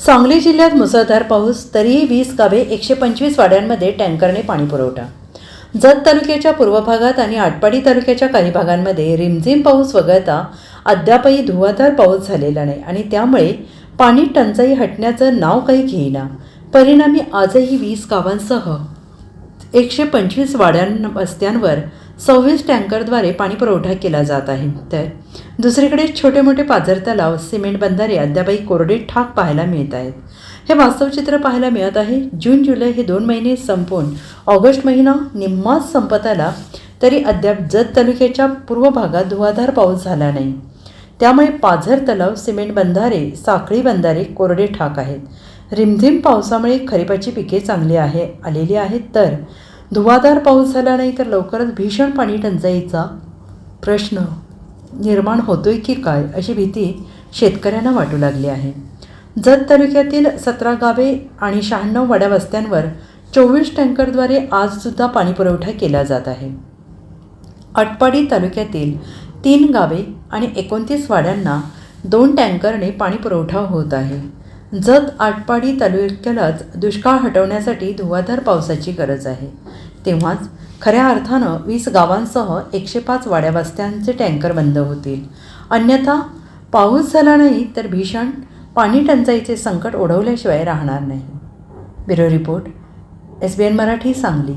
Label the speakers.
Speaker 1: सांगली जिल्ह्यात मुसळधार पाऊस तरीही वीस गावे एकशे पंचवीस वाड्यांमध्ये टँकरने पाणी पुरवठा. जत तालुक्याच्या पूर्व भागात आणि आटपाडी तालुक्याच्या काही भागांमध्ये रिमझिम पाऊस वगळता अद्यापही धुवाधार पाऊस झालेला नाही आणि त्यामुळे पाणी टंचाई हटण्याचं नाव काही घेईना. परिणामी आजही वीस गावांसह एकशे पंचवीस वाड्यां वस्त्यांवर सव्वीस टँकरद्वारे पाणी पुरवठा केला जात आहे. तर दुसरीकडे छोटे मोठे पाझर तलाव सिमेंट बंधारे अद्यापही कोरडे ठाक पाहायला मिळत आहेत. हे वास्तवचित्र पाहायला मिळत आहे. जून जुलै हे दोन महिने संपून ऑगस्ट महिना निम्माच संपत आला तरी अद्याप जत तालुक्याच्या पूर्व भागात धुवाधार पाऊस झाला नाही. त्यामुळे पाझर तलाव सिमेंट बंधारे साखळी बंधारे कोरडे ठाक आहेत. रिमझिम पावसामुळे खरीपाची पिके चांगली आहे आलेली आहेत तर? धुवाधार पाऊस झाला नाही तर लवकरच भीषण पाणी टंचाईचा प्रश्न निर्माण होतोय की काय अशी भीती शेतकऱ्यांना वाटू लागली आहे. जत तालुक्यातील सतरा गावे आणि शहाण्णव वाड्या वस्त्यांवर चोवीस टँकरद्वारे आजसुद्धा पाणीपुरवठा केला जात आहे. आटपाडी तालुक्यातील तीन गावे आणि एकोणतीस वाड्यांना दोन टँकरने पाणीपुरवठा होत आहे. जत आटपाडी तालुक्यालाच दुष्काळ हटवण्यासाठी धुवाधार पावसाची गरज आहे. तेव्हाच खऱ्या अर्थानं वीस गावांसह एकशे पाच वाड्यावस्त्यांचे टँकर बंद होतील. अन्यथा पाऊस झाला नाही तर भीषण पाणी टंचाईचे संकट ओढवल्याशिवाय राहणार नाही. Bureau report S B N Marathi Sangli.